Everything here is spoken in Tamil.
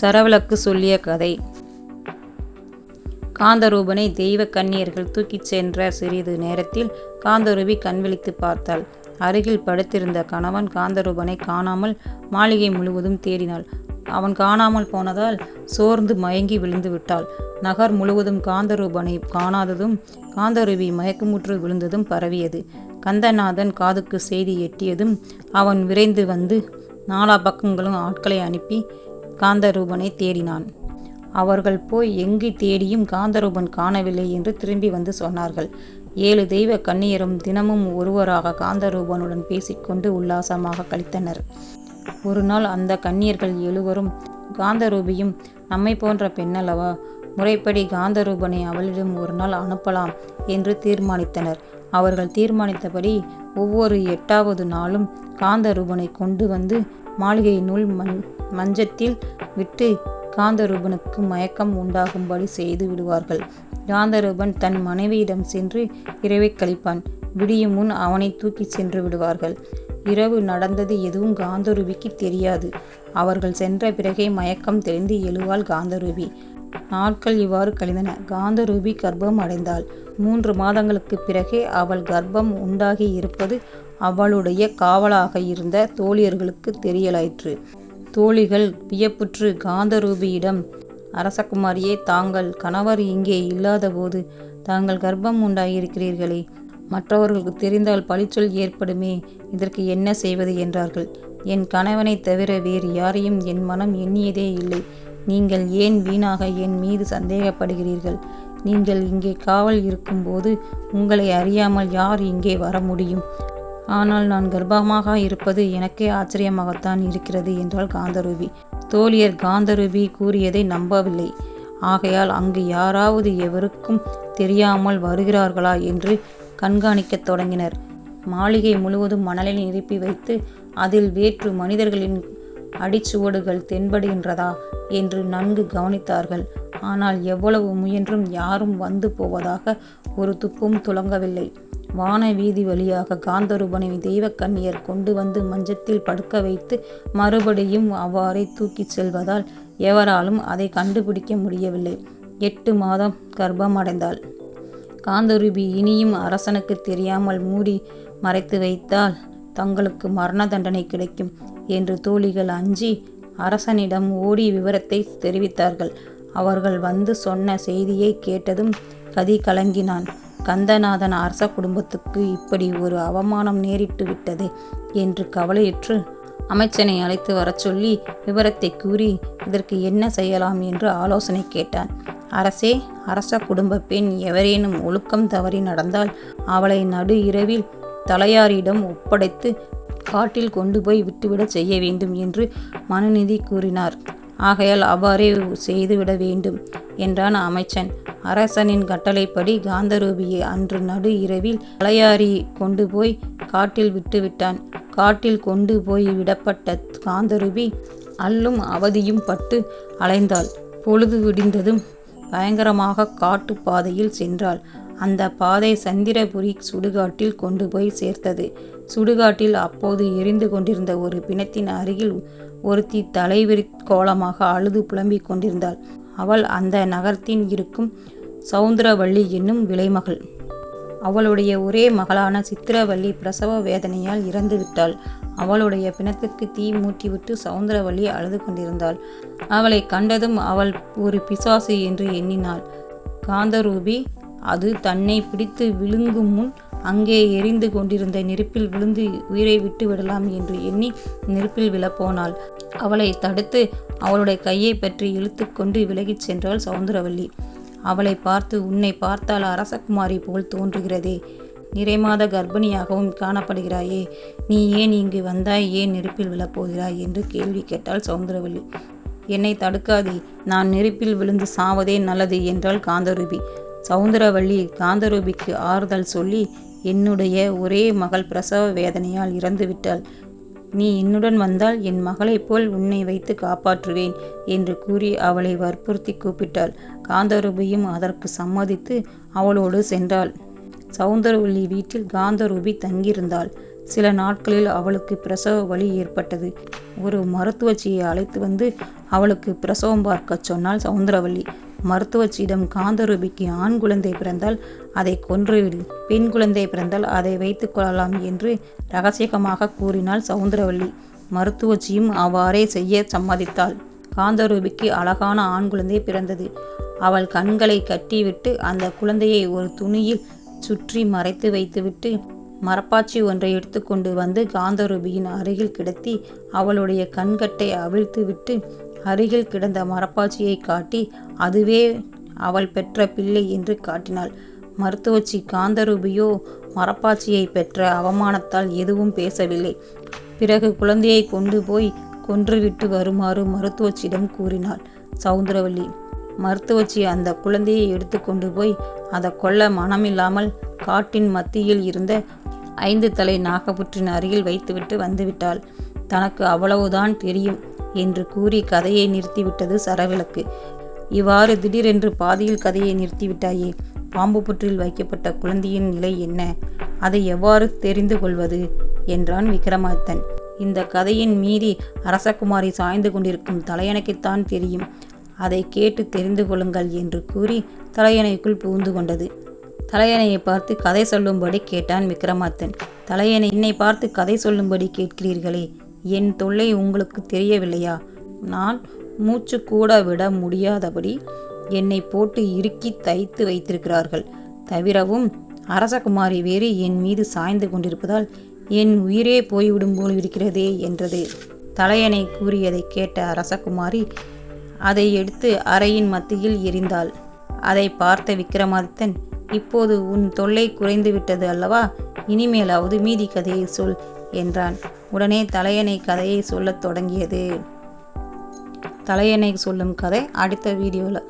சரவலக்கு சொல்லிய கதை. காந்தரூபனை தெய்வ கன்னியர்கள் தூக்கிச் சென்ற சிறிது நேரத்தில் காந்தரூபி கண்விழித்து பார்த்தாள். அருகில் படுத்திருந்த கணவன் காந்தரூபனை காணாமல் மாளிகை முழுவதும் தேடினாள். அவன் காணாமல் போனதால் சோர்ந்து மயங்கி விழுந்து விட்டாள். நகர் முழுவதும் காந்தரூபனை காணாததும் காந்தரூபி மயக்கமுற்று விழுந்ததும் பரவியது. கந்தநாதன் காதுக்கு செய்தி எட்டியதும் அவன் விரைந்து வந்து நாலா பக்கங்களும் ஆட்களை அனுப்பி காந்தரூபனை தேடினான். அவர்கள் போய் எங்கு தேடியும் காந்தரூபன் காணவில்லை என்று திரும்பி வந்து சொன்னார்கள். ஏழு தெய்வ கன்னியரும் தினமும் ஒருவராக காந்தரூபனுடன் பேசிக்கொண்டு உல்லாசமாக கழித்தனர். ஒரு நாள் அந்த கன்னியர்கள் எழுவரும் காந்தரூபியும் நம்மை போன்ற பெண்ணல்லவா? முறைப்படி காந்தரூபனை அவளிடம் ஒரு நாள் அனுப்பலாம் என்று தீர்மானித்தனர். அவர்கள் தீர்மானித்தபடி ஒவ்வொரு எட்டாவது நாளும் காந்தரூபனை கொண்டு வந்து மாளிகையினுள் மண் மஞ்சத்தில் விட்டு காந்தரூபனுக்கு மயக்கம் உண்டாகும்படி செய்து விடுவார்கள். காந்தரூபன் தன் மனைவியிடம் சென்று இரவை கழிப்பான். விடியும் முன் அவனை தூக்கிச் சென்று விடுவார்கள். இரவு நடந்தது எதுவும் காந்தரூபிக்கு தெரியாது. அவர்கள் சென்ற பிறகே மயக்கம் தெளிந்து எழுவாள் காந்தரூபி. நாட்கள் இவ்வாறு கழிந்தன. காந்தரூபி கர்ப்பம் அடைந்தாள். மூன்று மாதங்களுக்கு பிறகே அவள் கர்ப்பம் உண்டாகி இருப்பது அவளுடைய காவலாக இருந்த தோழியர்களுக்கு தெரியலாயிற்று. தோழிகள் வியப்புற்று காந்தரூபியிடம் அரசகுமாரியே தாங்கள் கணவர் இங்கே இல்லாதபோது தாங்கள் கர்ப்பம் உண்டாகியிருக்கிறீர்களே மற்றவர்களுக்கு தெரிந்தால் பழிச்சொல் ஏற்படுமே. இதற்கு என்ன செய்வது? என்றார்கள். என் கணவனை தவிர வேறு யாரையும் என் மனம் எண்ணியதே இல்லை. நீங்கள் ஏன் வீணாக என் மீது சந்தேகப்படுகிறீர்கள்? நீங்கள் இங்கே காவல் இருக்கும்போது உங்களை அறியாமல் யார் இங்கே வர முடியும்? ஆனால் நான் கர்ப்பமாக இருப்பது எனக்கே ஆச்சரியமாகத்தான் இருக்கிறது என்றாள் காந்தரூபி. தோழியர் காந்தரூபி கூறியதை நம்பவில்லை. ஆகையால் அங்கு யாராவது எவருக்கும் தெரியாமல் வருகிறார்களா என்று கண்காணிக்கத் தொடங்கினர். மாளிகை முழுவதும் மணலில் நிரப்பி வைத்து அதில் வேற்று மனிதர்களின் அடிச்சுவடுகள் தென்படுகின்றதா என்று நன்கு கவனித்தார்கள். ஆனால் எவ்வளவு முயன்றும் யாரும் வந்து போவதாக ஒரு துப்பும் துலங்கவில்லை. வான வீதி வழியாக காந்தரூபனை தெய்வக்கண்ணியர் கொண்டு வந்து மஞ்சத்தில் படுக்க வைத்து மறுபடியும் அவ்வாறே தூக்கிச் செல்வதால் எவராலும் அதை கண்டுபிடிக்க முடியவில்லை. எட்டு மாதம் கர்ப்பம் அடைந்தாள் காந்தரூபி இனியும் அரசனுக்கு தெரியாமல் மூடி மறைத்து வைத்தால் தங்களுக்கு மரண தண்டனை கிடைக்கும் என்று தோழிகள் அஞ்சி அரசனிடம் ஓடி விவரத்தை தெரிவித்தார்கள். அவர்கள் வந்து சொன்ன செய்தியை கேட்டதும் கதி கலங்கினான். கந்தநாதன் அரச குடும்பத்துக்கு இப்படி ஒரு அவமானம் நேரிட்டு விட்டது என்று கவலையுற்று அமைச்சனை அழைத்து வரச் சொல்லி விவரத்தை கூறி இதற்கு என்ன செய்யலாம் என்று ஆலோசனை கேட்டான். அரசே அரச குடும்ப பெண் எவரேனும் ஒழுக்கம் தவறி நடந்தால் அவளை நடு இரவில் தலையாரிடம் ஒப்படைத்து காட்டில் கொண்டு போய் விட்டுவிடச் செய்ய வேண்டும் என்று மனுநிதி கூறினார். ஆகையால் அவ்வாறே செய்துவிட வேண்டும் என்றான் அமைச்சன். அரசனின் கட்டளைப்படி காந்தரூபியை அன்று நடு இரவில் தலையாரி கொண்டு போய் காட்டில் விட்டுவிட்டான். காட்டில் கொண்டு போய் விடப்பட்ட காந்தரூபி அல்லும் அவதியும் பட்டு அலைந்தாள். பொழுது விடிந்ததும் பயங்கரமாக காட்டு பாதையில் சென்றாள். அந்த பாதை சந்திரபுரி சுடுகாட்டில் கொண்டு போய் சேர்த்தது. சுடுகாட்டில் அப்போது எரிந்து கொண்டிருந்த ஒரு பிணத்தின் அருகில் ஒருத்தி தலைவிரி கோலமாக அழுது புலம்பிக் கொண்டிருந்தாள். அவள் அந்த நகரத்தின் இருக்கும் சவுந்தரவள்ளி என்னும் விலைமகள். அவளுடைய ஒரே மகளான சித்திரவள்ளி பிரசவ வேதனையால் இறந்து விட்டாள். அவளுடைய பிணத்துக்கு தீ மூட்டிவிட்டு சவுந்தரவள்ளி அழுது கொண்டிருந்தாள். அவளை கண்டதும் அவள் ஒரு பிசாசு என்று எண்ணினாள். காந்தரூபி அது தன்னை பிடித்து விழுங்கும் முன் அங்கே எரிந்து கொண்டிருந்த நெருப்பில் விழுந்து உயிரை விட்டு விடலாம் என்று எண்ணி நெருப்பில் விழப்போனாள். அவளை தடுத்து அவளுடைய கையை பற்றி இழுத்து கொண்டு விலகிச் சென்றாள் சவுந்தரவல்லி. அவளை பார்த்து உன்னை பார்த்தால் அரசகுமாரி போல் தோன்றுகிறதே. நிறைமாத கர்ப்பிணியாகவும் காணப்படுகிறாயே. நீ ஏன் இங்கு வந்தாய்? ஏன் நெருப்பில் விழப்போகிறாய்? என்று கேள்வி கேட்டாள் சவுந்தரவல்லி. என்னை தடுக்காதே. நான் நெருப்பில் விழுந்து சாவதே நல்லது என்றாள் காந்தரூபி. சவுந்தரவள்ளி காந்தரூபிக்கு ஆறுதல் சொல்லி என்னுடைய ஒரே மகள் பிரசவ வேதனையால் இறந்துவிட்டாள். நீ என்னுடன் வந்தால் என் மகளைப் போல் உன்னை வைத்து காப்பாற்றுவேன் என்று கூறி அவளை வற்புறுத்தி கூப்பிட்டாள். காந்தரூபியும் அதற்கு சம்மதித்து அவளோடு சென்றாள். சவுந்தரவள்ளி வீட்டில் காந்தரூபி தங்கியிருந்தாள். சில நாட்களில் அவளுக்கு பிரசவ வலி ஏற்பட்டது. ஒரு மருத்துவச்சியை அழைத்து வந்து அவளுக்கு பிரசவம் பார்க்கச் சொன்னாள் சவுந்தரவள்ளி. மருத்துவச்சியிடம் காந்தரூபிக்கு ஆண் குழந்தை பிறந்தால் அதை கொன்றுவிடு. பெண் குழந்தை பிறந்தால் அதை வைத்துக் கொள்ளலாம் என்று ரகசியமாக கூறினாள் சவுந்தரவல்லி மருத்துவச்சியும் அவ்வாறே செய்ய சம்மதித்தாள். காந்தரூபிக்கு அழகான ஆண் குழந்தை பிறந்தது. அவள் கண்களை கட்டிவிட்டு அந்த குழந்தையை ஒரு துணியில் சுற்றி மறைத்து வைத்துவிட்டு மரப்பாச்சி ஒன்றை எடுத்துக்கொண்டு வந்து காந்தரூபியின் அருகில் கிடத்தி அவளுடைய கண்கட்டை அவிழ்த்துவிட்டு அருகில் கிடந்த மரப்பாச்சியை காட்டி அதுவே அவள் பெற்ற பிள்ளை என்று காட்டினாள். மருத்துவச்சி காந்தரூபியோ மரப்பாச்சியை பெற்ற அவமானத்தால் எதுவும் பேசவில்லை. பிறகு குழந்தையை கொண்டு போய் கொன்றுவிட்டு வருமாறு மருத்துவச்சியிடம் கூறினாள். சவுந்தரவல்லி மருத்துவச்சி அந்த குழந்தையை எடுத்துக்கொண்டு போய் அதை கொல்ல மனமில்லாமல் காட்டின் மத்தியில் இருந்த ஐந்து தலை நாகப்புற்றின் அருகில் வைத்துவிட்டு வந்துவிட்டாள். தனக்கு அவ்வளவுதான் தெரியும். என்று கூறி கதையை நிறுத்திவிட்டது சரவிளக்கு. இவ்வாறு திடீரென்று பாதியில் கதையை நிறுத்திவிட்டாயே. பாம்பு புற்றில் வைக்கப்பட்ட குழந்தையின் நிலை என்ன? அதை எவ்வாறு தெரிந்து கொள்வது? என்றான் விக்ரமாதித்தன். இந்த கதையின் மீறி அரசகுமாரி சாய்ந்து கொண்டிருக்கும் தலையணைக்குத்தான் தெரியும். அதை கேட்டு தெரிந்து கொள்ளுங்கள் என்று கூறி தலையணைக்குள் புகுந்து கொண்டது. தலையணையை பார்த்து கதை சொல்லும்படி கேட்டான் விக்ரமாத்தன் தலையணை என்னை பார்த்து கதை சொல்லும்படி கேட்கிறீர்களே. என் தொல்லை உங்களுக்கு தெரியவில்லையா? நான் மூச்சு கூட விட முடியாதபடி என்னை போட்டு இறுக்கி தைத்து வைத்திருக்கிறார்கள். தவிரவும் அரசகுமாரி வேறு என் மீது சாய்ந்து கொண்டிருப்பதால் என் உயிரே போய்விடும் போல் இருக்கிறதே என்றது. தலையணை கூறியதை கேட்ட அரசகுமாரி அதை எடுத்து அறையின் மத்தியில் எரிந்தாள் அதை பார்த்த விக்ரமாதித்தன் இப்போது உன் தொல்லை குறைந்து விட்டது அல்லவா? இனிமேலாவது மீதி கதையை சொல் என்றான். உடனே தலையணை கதையை சொல்லத் தொடங்கியது. தலையணை சொல்லும் கதை அடுத்த வீடியோவில்